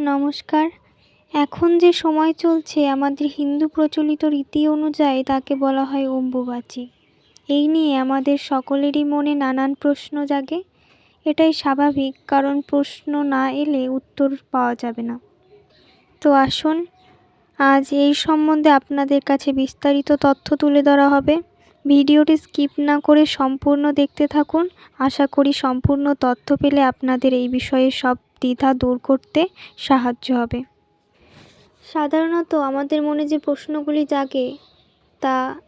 নমস্কার। এখন যে সময় চলছে আমাদের হিন্দু প্রচলিত রীতি অনুযায়ী তাকে বলা হয় অম্বুবাচী। এই নিয়ে আমাদের সকলেরই মনে নানান প্রশ্ন জাগে। এটাই স্বাভাবিক, কারণ প্রশ্ন না এলে উত্তর পাওয়া যাবে না। তো আসুন, আজ এই সম্বন্ধে আপনাদের কাছে বিস্তারিত তথ্য তুলে ধরা হবে। ভিডিওটি স্কিপ না করে সম্পূর্ণ দেখতে থাকুন। আশা করি সম্পূর্ণ তথ্য পেলে আপনাদের এই বিষয়ে সব দ্বিধা দূর করতে সাহায্য হবে। সাধারণত আমাদের মনে যে প্রশ্নগুলি জাগে, তা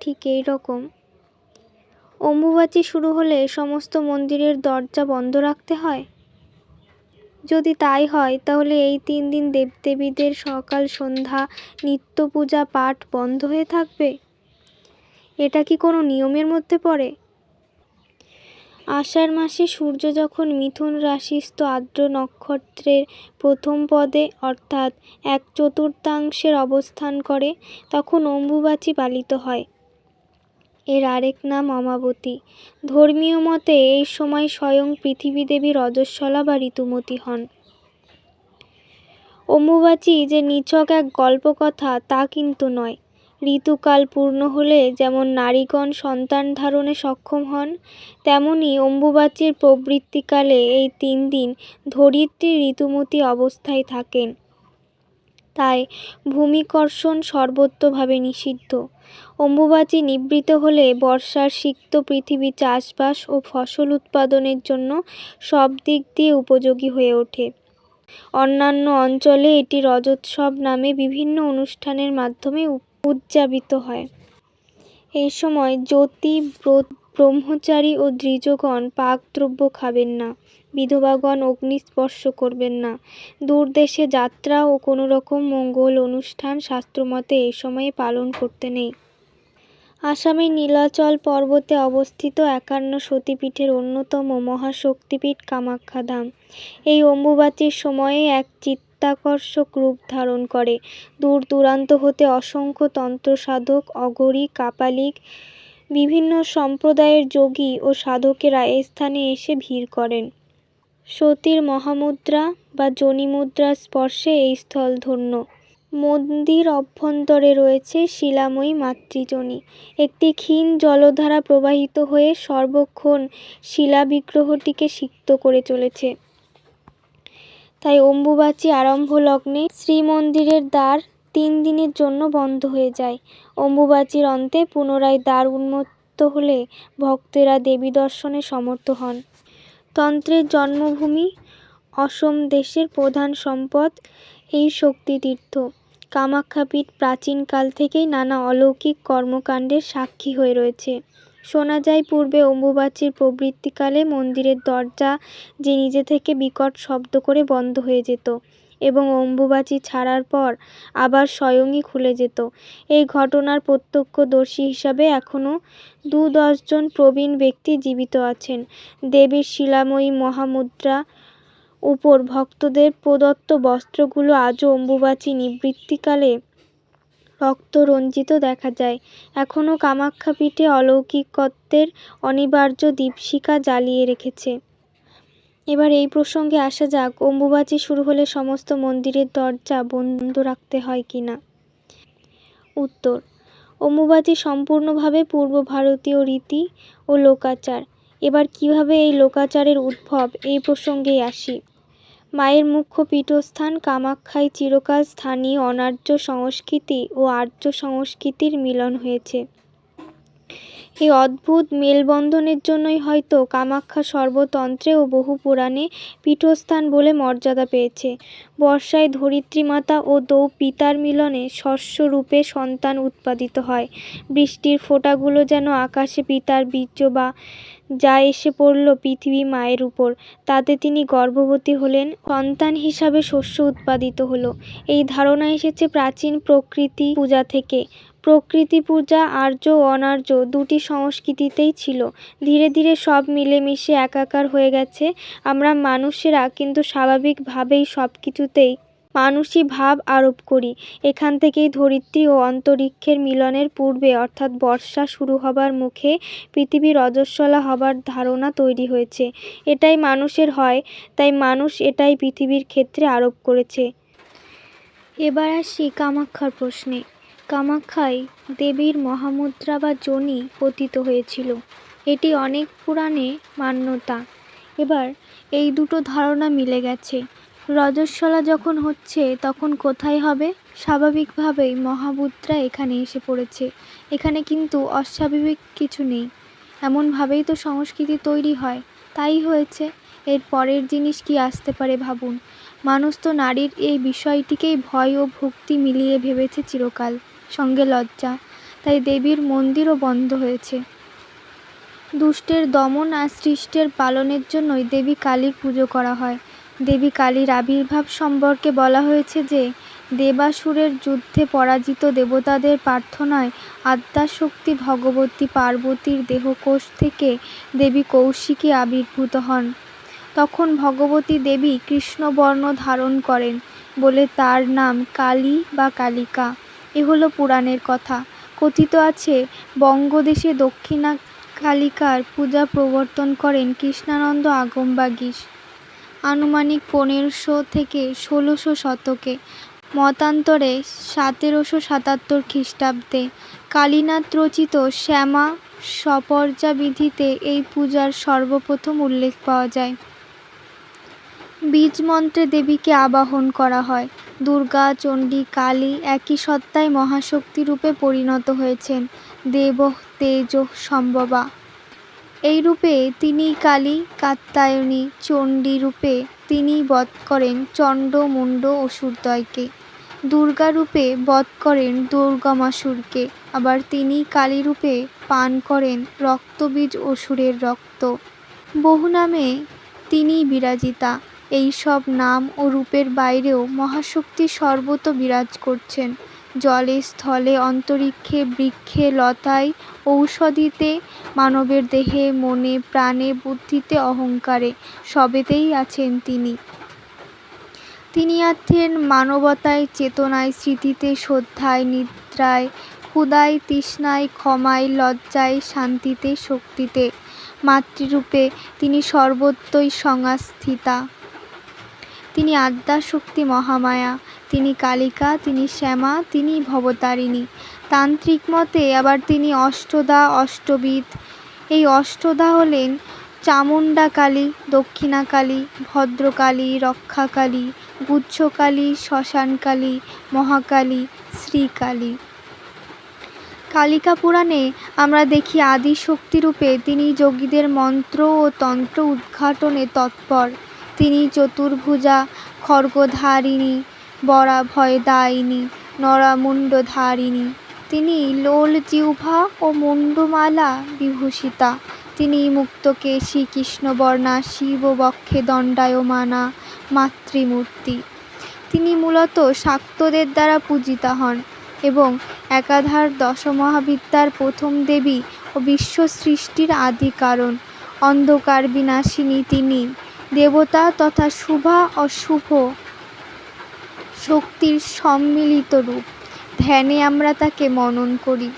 ঠিক এই রকম অম্বুবাচী শুরু হলে সমস্ত মন্দিরের দরজা বন্ধ রাখতে হয়? যদি তাই হয়, তাহলে এই তিন দিন দেবদেবীদের সকাল, সন্ধ্যা, নিত্য পূজা, পাঠ বন্ধ হয়ে থাকবে? এটা কি কোনো নিয়মের মধ্যে পড়ে? আষাঢ় মাসে সূর্য যখন মিথুন রাশিস্থ আর্দ্র নক্ষত্রের প্রথম পদে, অর্থাৎ এক চতুর্থাংশের অবস্থান করে, তখন অম্বুবাচী পালিত হয়। এর আরেক নাম অমাবতী। ধর্মীয় মতে এই সময় স্বয়ং পৃথিবী দেবী রজস্বলা বা ঋতুমতী হন। অম্বুবাচী যে নিছক এক গল্পকথা তা কিন্তু নয়। ঋতুকাল পূর্ণ হলে যেমন নারীগণ সন্তান ধারণে সক্ষম হন, তেমনি অম্বুবাচীর প্রবৃত্তিকালে এই তিন দিন ধরিত্রী ঋতুমতী অবস্থায় থাকেন। তাই ভূমিকর্ষণ সর্বত্রভাবে নিষিদ্ধ। অম্বুবাচী নিবৃত হলে বর্ষার সিক্ত পৃথিবী চাষবাস ও ফসল উৎপাদনের জন্য সব দিক দিয়ে উপযোগী হয়ে ওঠে। অন্যান্য অঞ্চলে এটি রজোৎসব নামে বিভিন্ন অনুষ্ঠানের মাধ্যমে উদযাপিত হয়। এই সময় জ্যোতি ব্রহ্মচারী ও দ্বিজগণ পাকদ্রব্য খাবেন না। বিধবাগণ অগ্নি স্পর্শ করবেন না। দূরদেশে যাত্রা ও কোনো রকম মঙ্গল অনুষ্ঠান শাস্ত্রমতে এই সময়ে পালন করতে নেই। আসামের নীলাচল পর্বতে অবস্থিত একান্ন সতীপীঠের অন্যতম মহাশক্তিপীঠ কামাখ্যা ধাম। এই অম্বুবাচীর সময়ে এক চিত্তাকর্ষক রূপ ধারণ করে। দূর দূরান্ত হতে অসংখ্য তন্ত্র সাধক অঘরী কাপালিক, বিভিন্ন সম্প্রদায়ের যোগী ও সাধকেরা এ স্থানে এসে ভিড় করেন। সতীর মহামুদ্রা বা যোনিমুদ্রার স্পর্শে এই স্থল ধন্য। মন্দির অভ্যন্তরে রয়েছে শিলাময়ী মাতৃজনী। একটি ক্ষীণ জলধারা প্রবাহিত হয়ে সর্বক্ষণ শিলা বিগ্রহটিকে সিক্ত করে চলেছে। তাই অম্বুবাচী আরম্ভ লগ্নে শ্রীমন্দিরের দ্বার তিন দিনের জন্য বন্ধ হয়ে যায়। অম্বুবাচীর অন্তে পুনরায় দ্বার উন্মুক্ত হলে ভক্তেরা দেবী দর্শনে সমর্থ হন। তন্ত্রের জন্মভূমি অসম দেশের প্রধান সম্পদ এই শক্তিতীর্থ। কামাখ্যাপীঠ প্রাচীনকাল থেকেই নানা অলৌকিক কর্মকাণ্ডের সাক্ষী হয়ে রয়েছে। শোনা যায়, পূর্বে অম্বুবাচীর প্রবৃত্তিকালে মন্দিরের দরজা যে নিজে থেকে বিকট শব্দ করে বন্ধ হয়ে যেত এবং অম্বুবাচী ছাড়ার পর আবার স্বয়ংই খুলে যেত। এই ঘটনার প্রত্যক্ষদর্শী হিসাবে এখনও দু দশজন প্রবীণ ব্যক্তি জীবিত আছেন। দেবীর শিলাময়ী মহামুদ্রা উপর ভক্তদের প্রদত্ত বস্ত্রগুলো আজও অম্বুবাচী নিবৃত্তিকালে রক্তরঞ্জিত দেখা যায়। এখনও কামাখ্যা পীঠে অলৌকিকত্বের অনিবার্য দীপশিখা জ্বালিয়ে রেখেছে। এবার এই প্রসঙ্গে আসা যাক, অম্বুবাচী শুরু হলে সমস্ত মন্দিরের দরজা বন্ধ রাখতে হয় কি না? উত্তর, অম্বুবাচী সম্পূর্ণভাবে পূর্ব ভারতীয় রীতি ও লোকাচার। এবার কীভাবে এই লোকাচারের উদ্ভব? এই প্রসঙ্গেই আসি। মায়ের মুখ্য পীঠস্থান কামাখ্যায় চিরকাল স্থানীয় অনার্য সংস্কৃতি ও আর্য সংস্কৃতির মিলন হয়েছে। এই অদ্ভুত মেলবন্ধনের জন্যই হয়তো কামাখ্যা সর্বতন্ত্রে ও বহু পুরাণে পীঠস্থান বলে মর্যাদা পেয়েছে। বর্ষায় ধরিত্রী মাতা ও দৌ পিতার মিলনে শস্যরূপে সন্তান উৎপাদিত হয়। বৃষ্টির ফোঁটাগুলো যেন আকাশে পিতার বীর্য বা যা এসে পড়ল পৃথিবী মায়ের উপর, তাতে তিনি গর্ভবতী হলেন, সন্তান হিসাবে শস্য উৎপাদিত হলো। এই ধারণা এসেছে প্রাচীন প্রকৃতি পূজা থেকে। প্রকৃতি পূজা, আর্য অনার্য দুটি সংস্কৃতিতেই ছিল। ধীরে ধীরে সব মিলেমিশে একাকার হয়ে গেছে। আমরা মানুষেরা কিন্তু স্বাভাবিকভাবেই সব কিছুতেই মানুষই ভাব আরোপ করি। এখান থেকেই ধরিত্রী ও অন্তরিক্ষের মিলনের পূর্বে, অর্থাৎ বর্ষা শুরু হবার মুখে পৃথিবীর রজস্বলা হবার ধারণা তৈরি হয়েছে। এটাই মানুষের হয়, তাই মানুষ এটাই পৃথিবীর ক্ষেত্রে আরোপ করেছে। এবার আসি কামাক্ষার প্রশ্নে। কামাক্ষায় দেবীর মহামুদ্রা বা যোনি পতিত হয়েছিল। এটি অনেক পুরাণে মান্যতা। এবার এই দুটো ধারণা মিলে গেছে। রজস্বলা যখন হচ্ছে, তখন কোথায় হবে? স্বাভাবিকভাবেই মহামুদ্রা এখানে এসে পড়েছে। এখানে কিন্তু অস্বাভাবিক কিছু নেই। এমনভাবেই তো সংস্কৃতি তৈরি হয়। তাই হয়েছে। এর পরের জিনিস কি আসতে পারে ভাবুন। মানুষ তো নারীর এই বিষয়টিকেই ভয় ও ভক্তি মিলিয়ে ভেবেছে চিরকাল। সঙ্গে লজ্জা, তাই দেবীর মন্দিরও বন্ধ হয়েছে। দুষ্টের দমন আর সৃষ্টের পালনের জন্যই দেবী কালীর পুজো করা হয়। দেবী কালীর আবির্ভাব সম্পর্কে বলা হয়েছে যে, দেবাসুরের যুদ্ধে পরাজিত দেবতাদের প্রার্থনায় আদ্যাশক্তি ভগবতী পার্বতীর দেহকোষ থেকে দেবী কৌশিকী আবির্ভূত হন। তখন ভগবতী দেবী কৃষ্ণবর্ণ ধারণ করেন বলে তার নাম কালী বা কালিকা। এ হলো পুরাণের কথা। কথিত আছে, বঙ্গদেশে দক্ষিণা কালিকার পূজা প্রবর্তন করেন কৃষ্ণানন্দ আগমবাগীশ। আনুমানিক পনেরোশো থেকে ষোলোশো শতকে, মতান্তরে সতেরোশো সাতাত্তর খ্রিস্টাব্দে কালীনাথ রচিত শ্যামা সপর্যাবিধিতে এই পূজার সর্বপ্রথম উল্লেখ পাওয়া যায়। বীজ মন্ত্রে দেবীকে আবাহন করা হয়। দুর্গা, চণ্ডী, কালী একই সত্তায় মহাশক্তি রূপে পরিণত হয়েছেন। দেব তেজ সম্ভবা। এই রূপে তিনি কালী, কাত্যায়নী, চণ্ডী রূপে তিনি বধ করেন চণ্ড, মুণ্ড অসুরদ্বয়কে দুর্গা রূপে বধ করেন দুর্গমাসুরকে। আবার তিনি কালী রূপে পান করেন রক্তবীজ অসুরের রক্ত। বহু নামে তিনি বিরাজিতা। এই সব নাম ও রূপের বাইরেও মহাশক্তি সর্বত বিরাজ করছেন। জলে, স্থলে, অন্তরিক্ষে, বৃক্ষে, লতায়, ঔষধিতে, মানবের দেহে, মনে, প্রাণে, বুদ্ধিতে, অহংকারে সবেতেই আছেন তিনি। তিনি আছেন মানবতায়, চেতনায়, স্মৃতিতে, শ্রদ্ধায়, নিদ্রায় ক্ষুদায় তৃষ্ণায়, ক্ষমায়, লজ্জায়, শান্তিতে, শক্তিতে। মাতৃরূপে তিনি সর্বত্রই সংস্থিতা। তিনি আদ্যাশক্তি মহামায়া, তিনি কালিকা, তিনি শ্যামা, তিনি ভবতারিণী। তান্ত্রিক মতে আবার তিনি অষ্টদা অষ্টবিদ এই অষ্টদা হলেন চামুণ্ডা কালী দক্ষিণা কালী ভদ্রকালী, রক্ষাকালী, গুচ্ছকালী, শ্মশানকালী, মহাকালী, শ্রীকালী। কালিকা পুরাণে আমরা দেখি আদি শক্তিরূপে তিনি যোগীদের মন্ত্র ও তন্ত্র উদ্ঘাটনে তৎপর। তিনি চতুর্ভুজা খড়গধারিণী বরাভয়দায়িনী নরামুণ্ডধারিণী। তিনি লোল জিহ্বা ও মুণ্ডমালা বিভূষিতা। তিনি মুক্তকে মুক্তকেশী কৃষ্ণবর্ণা শিববক্ষে দণ্ডায়মানা মাতৃমূর্তি। তিনি মূলত শাক্তদের দ্বারা পূজিতা হন এবং একাধার দশমহাবিদ্যার প্রথম দেবী ও বিশ্ব সৃষ্টির আদি কারণ। অন্ধকার বিনাশিনী তিনি। দেবতা তথা শুভা অশুভ শক্তির সম্মিলিত রূপ। ধ্যানে আমরা তাকে মনন করি।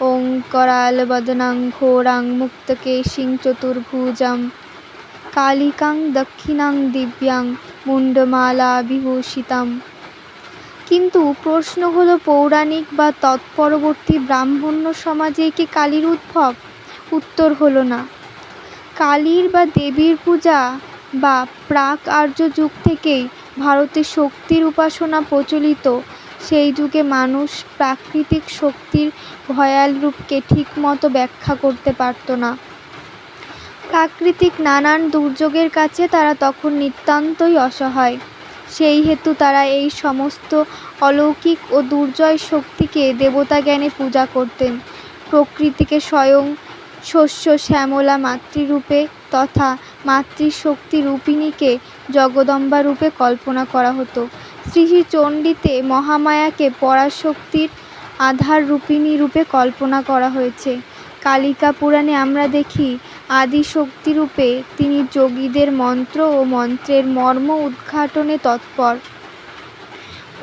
ওং করাল বদনাং ঘোরাং মুক্তকেশিং চতুর্ভুজাম কালিকাং দক্ষিণাং দিব্যাং মুন্ডমালা বিভূষিতাম কিন্তু প্রশ্ন হলো, পৌরাণিক বা তৎপরবর্তী ব্রাহ্মণ্য সমাজে কি কালীর উদ্ভব? উত্তর হলো না। কালীর বা দেবীর পূজা বা প্রাক আর্য যুগ থেকেই ভারতে শক্তির উপাসনা প্রচলিত, সেই যুগে মানুষ প্রাকৃতিক শক্তির ভয়াল রূপকে ঠিকমতো ব্যাখ্যা করতে পারত না। প্রাকৃতিক নানান দুর্যোগের কাছে তারা তখন নিতান্তই অসহায়। সেই হেতু তারা এই সমস্ত অলৌকিক ও দুর্জয় শক্তিকে দেবতা জ্ঞানে পূজা করতেন। প্রকৃতিকে স্বয়ং শস্য শ্যামলা মাতৃরূপে তথা মাতৃশক্তি রূপিণীকে জগদম্বা রূপে কল্পনা করা হতো। শ্রী চণ্ডীতে মহামায়াকে পরাশক্তির আধার রূপিণী রূপে কল্পনা করা হয়েছে। কালিকা পুরাণে আমরা দেখি আদি শক্তিরূপে তিনি যোগীদের মন্ত্র ও মন্ত্রের মর্ম উদ্ঘাটনে তৎপর।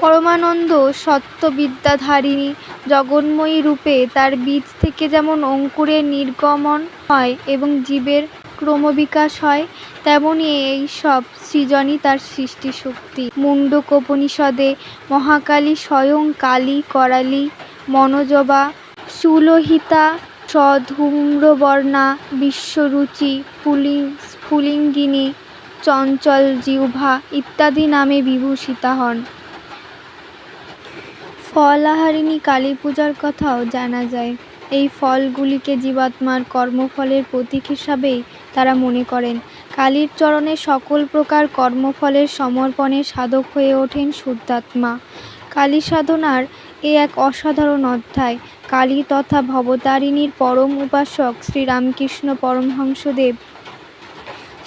পরমানন্দ সত্যবিদ্যাধারিণী জগন্ময়ী রূপে তার বীজ থেকে যেমন অঙ্কুরের নির্গমন হয় এবং জীবের ক্রমবিকাশ হয়, তেমনি এই সব সৃজনই তার সৃষ্টি সৃষ্টিশক্তি। মুণ্ডকোপনিষদে মহাকালী স্বয়ং কালী, করালি, মনোজবা, সুলোহিতা সধূম্রবর্ণা বিশ্বরুচি স্ফুলি স্ফুলিঙ্গিনী, চঞ্চল জিহ্বা ইত্যাদি নামে বিভূষিতা হন। ফলাহারিণী কালী পূজার কথাও জানা যায়। এই ফলগুলিকে জীবাত্মার কর্মফলের প্রতীক হিসাবেই তারা মনে করেন, কালীর চরণে সকল প্রকার কর্মফলের সমর্পণে সাধক হয়ে ওঠেন শুদ্ধাত্মা। কালী সাধনার এ এক অসাধারণ অধ্যায়। কালী তথা ভবতারিণীর পরম উপাসক শ্রীরামকৃষ্ণ পরমহংসদেব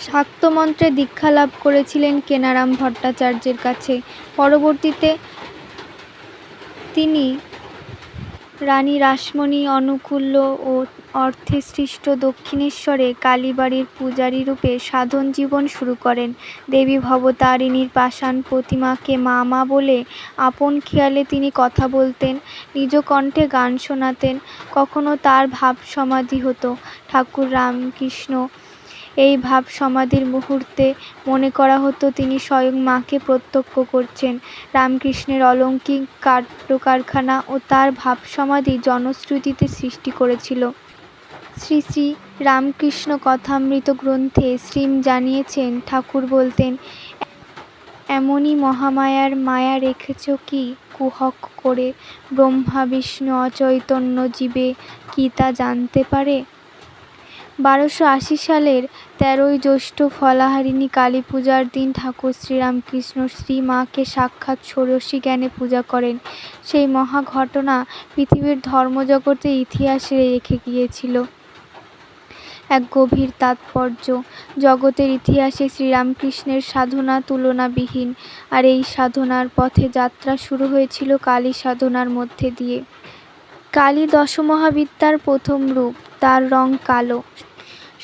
শাক্তমন্ত্রে দীক্ষা লাভ করেছিলেন কেনারাম ভট্টাচার্যের কাছে। পরবর্তীতে তিনি রানী রাসমণি, অনুকূল্য ও অর্থে সৃষ্ট দক্ষিণেশ্বরে কালীবাড়ির পূজারী রূপে সাধন জীবন শুরু করেন। দেবী ভবতারিণীর পাষাণ প্রতিমাকে মা মা বলে আপন খেয়ালে তিনি কথা বলতেন, নিজ কণ্ঠে গান শোনাতেন। কখনো তার ভাব সমাধি হতো। ঠাকুর রামকৃষ্ণ, এই ভাব সমাধির মুহূর্তে মনে করা হতো তিনি স্বয়ং মাকে প্রত্যক্ষ করছেন। রামকৃষ্ণের অলৌকিক কার্যকারখানা ও তার ভাব সমাধি জনশ্রুতিতে সৃষ্টি করেছিল। শ্রী শ্রী রামকৃষ্ণ কথামৃত গ্রন্থে শ্রীম জানিয়েছেন, ঠাকুর বলতেন, এমনই মহামায়ার মায়া রেখেছ কি? কুহক করে ব্রহ্মা, বিষ্ণু, অচৈতন্য জীবে কি তা জানতে পারে? বারোশো আশি সালের তেরোই জ্যৈষ্ঠ ফলাহারিণী কালী পূজার দিন ঠাকুর শ্রীরামকৃষ্ণ শ্রীমাকে সাক্ষাৎ ষোড়শী জ্ঞানে পূজা করেন। সেই মহা ঘটনা পৃথিবীর ধর্মজগতে ইতিহাসে রেখে গিয়েছিল। এক গভীর তাৎপর্য। জগতের ইতিহাসে শ্রীরামকৃষ্ণের সাধনা তুলনাবিহীন, আর এই সাধনার পথে যাত্রা শুরু হয়েছিল কালী সাধনার মধ্যে দিয়ে। কালী দশমহাবিদ্যার প্রথম রূপ, তার রং কালো।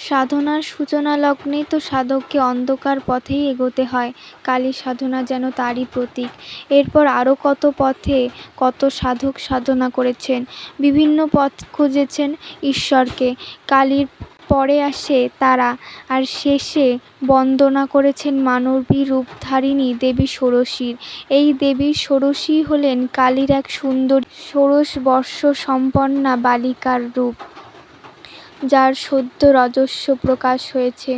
সাধনার সূচনা লগ্নেই তো সাধককে অন্ধকার পথেই এগোতে হয়, কালী সাধনা যেন তারই প্রতীক। এরপর আরও কত পথে কত সাধক সাধনা করেছেন, বিভিন্ন পথ খুঁজেছেন ঈশ্বরকে। কালীর পরে আসে তারা। আর শেষে বন্দনা করেছেন মানবী রূপধারিণী দেবী ষোড়শীর। এই দেবী ষোড়শী হলেন কালীর এক সুন্দর ষোড়শ বর্ষ সম্পন্না বালিকার রূপ, যার সদ্য রজস্ব প্রকাশ হয়েছে।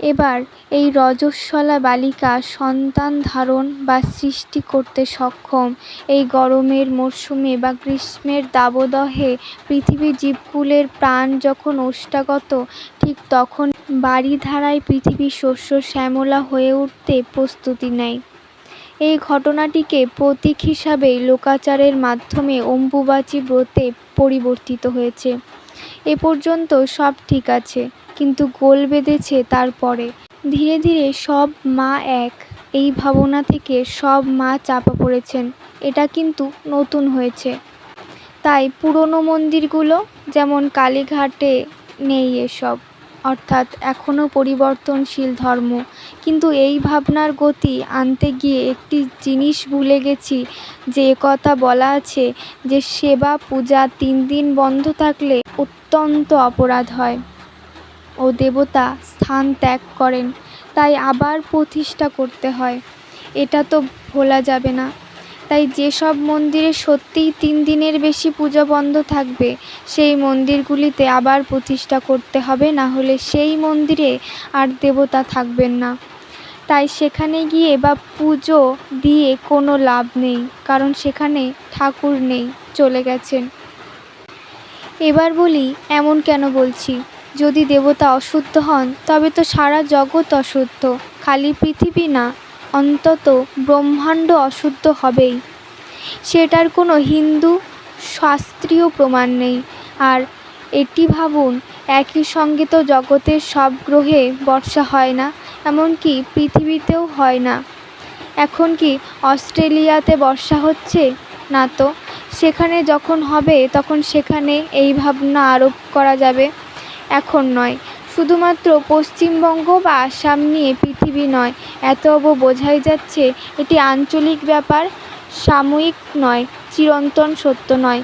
এবার এই রজস্বলা বালিকা সন্তান ধারণ বা সৃষ্টি করতে সক্ষম। এই গরমের মরশুমে বা গ্রীষ্মের দাবদহে পৃথিবীর জীবকুলের প্রাণ যখন ওষ্ঠাগত, ঠিক তখন বারিধারায় পৃথিবীর শস্য শ্যামলা হয়ে উঠতে প্রস্তুতি নেয়। এই ঘটনাটিকে প্রতীক হিসাবেই লোকাচারের মাধ্যমে অম্বুবাচী ব্রতে পরিবর্তিত হয়েছে। এ পর্যন্ত সব ঠিক আছে, কিন্তু গোল বেঁধেছে তারপরে। ধীরে ধীরে সব মা এক। এই ভাবনা থেকে সব মা চাপা পড়েছেন। এটা কিন্তু নতুন হয়েছে। তাই পুরনো মন্দিরগুলো, যেমন কালীঘাটে, নেই এসব। অর্থাৎ এখনও পরিবর্তনশীল ধর্ম। কিন্তু এই ভাবনার গতি আনতে গিয়ে একটি জিনিস ভুলে গেছি, যে কথা বলা আছে, যে সেবা পূজা তিন দিন বন্ধ থাকলে অত্যন্ত অপরাধ হয়। ও দেবতা স্থান ত্যাগ করেন, তাই আবার প্রতিষ্ঠা করতে হয়। এটা তো ভোলা যাবে না। তাই যেসব মন্দিরে সত্যিই তিন দিনের বেশি পূজা বন্ধ থাকবে, সেই মন্দিরগুলিতে আবার প্রতিষ্ঠা করতে হবে, না হলে সেই মন্দিরে আর দেবতা থাকবেন না। তাই সেখানে গিয়ে বা পুজো দিয়ে কোনো লাভ নেই, কারণ সেখানে ঠাকুর নেই, চলে গেছেন। এবার বলি, এমন কেন বলছি? যদি দেবতা অশুদ্ধ হন, তবে তো সারা জগৎ অশুদ্ধ, খালি পৃথিবী না অন্তত ব্রহ্মাণ্ড অশুদ্ধ হবেই। সেটার কোনো হিন্দু শাস্ত্রীয় প্রমাণ নেই। আর এটি ভাবুন, একই সঙ্গে তো জগতের সব গ্রহে বর্ষা হয় না, এমনকি পৃথিবীতেও হয় না। এখন কি অস্ট্রেলিয়াতে বর্ষা হচ্ছে? না তো। সেখানে যখন হবে, তখন সেখানে এই ভাবনা আরোপ করা যাবে। এখন নয়। শুধুমাত্র পশ্চিমবঙ্গ বা আসাম নিয়ে পৃথিবী নয়, এত অব বোঝাই যাচ্ছে এটি আঞ্চলিক ব্যাপার, সাময়িক নয়, চিরন্তন সত্য নয়।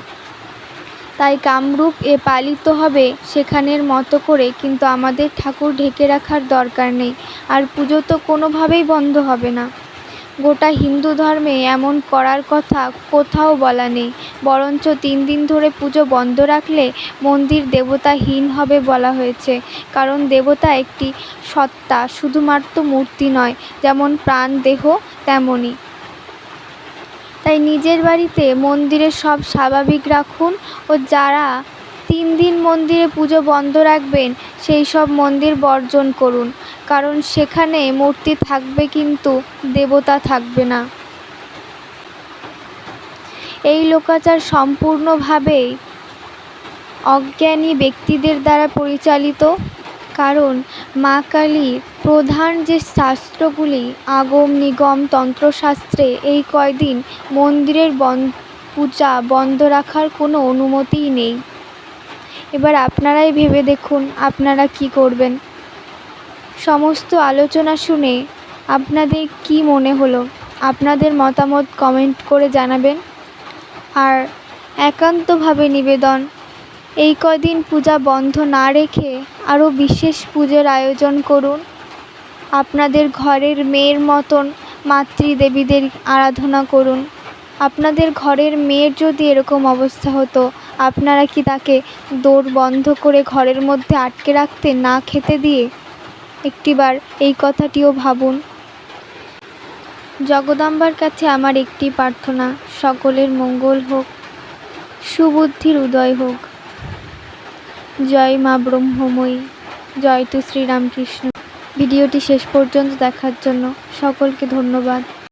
তাই কামরূপ এ পালিত হবে সেখানের মতো করে, কিন্তু আমাদের ঠাকুর ঢেকে রাখার দরকার নেই, আর পুজো তো কোনোভাবেই বন্ধ হবে না। গোটা হিন্দু ধর্মে এমন করার কথা কোথাও বলা নেই। বরঞ্চ তিন দিন ধরে পুজো বন্ধ রাখলে মন্দির দেবতাহীন হবে বলা হয়েছে। কারণ দেবতা একটি সত্তা, শুধুমাত্র মূর্তি নয়, যেমন প্রাণ, দেহ তেমনই তাই নিজের বাড়িতে মন্দিরে সব স্বাভাবিক রাখুন ও যারা তিন দিন মন্দিরে পুজো বন্ধ রাখবেন, সেই সব মন্দির বর্জন করুন। কারণ সেখানে মূর্তি থাকবে কিন্তু দেবতা থাকবে না। এই লোকাচার সম্পূর্ণভাবেই অজ্ঞানী ব্যক্তিদের দ্বারা পরিচালিত, কারণ মা কালীর প্রধান যে শাস্ত্রগুলি, আগম, নিগম, তন্ত্রশাস্ত্রে এই কয়দিন মন্দিরের বন, পূজা বন্ধ রাখার কোনো অনুমতিই নেই। এবার আপনারাই ভেবে দেখুন আপনারা কি করবেন। সমস্ত আলোচনা শুনে আপনাদের কি মনে হলো? আপনাদের মতামত কমেন্ট করে জানাবেন। আর একান্তভাবে নিবেদন, এই কদিন পূজা বন্ধ না রেখে আরও বিশেষ পুজোর আয়োজন করুন। আপনাদের ঘরের মেয়ের মতন মাতৃদেবীদের আরাধনা করুন। আপনাদের ঘরের মেয়ের যদি এরকম অবস্থা হতো আপনারা কি তাকে দৌড় বন্ধ করে ঘরের মধ্যে আটকে রাখতে না খেতে দিয়ে একটিবার এই কথাটিও ভাবুন? জগদম্বার কাছে আমার একটি প্রার্থনা, সকলের মঙ্গল হোক, সুবুদ্ধির উদয় হোক। জয় মা ব্রহ্মময়ী, জয় তু শ্রীরামকৃষ্ণ। ভিডিওটি শেষ পর্যন্ত দেখার জন্য সকলকে ধন্যবাদ।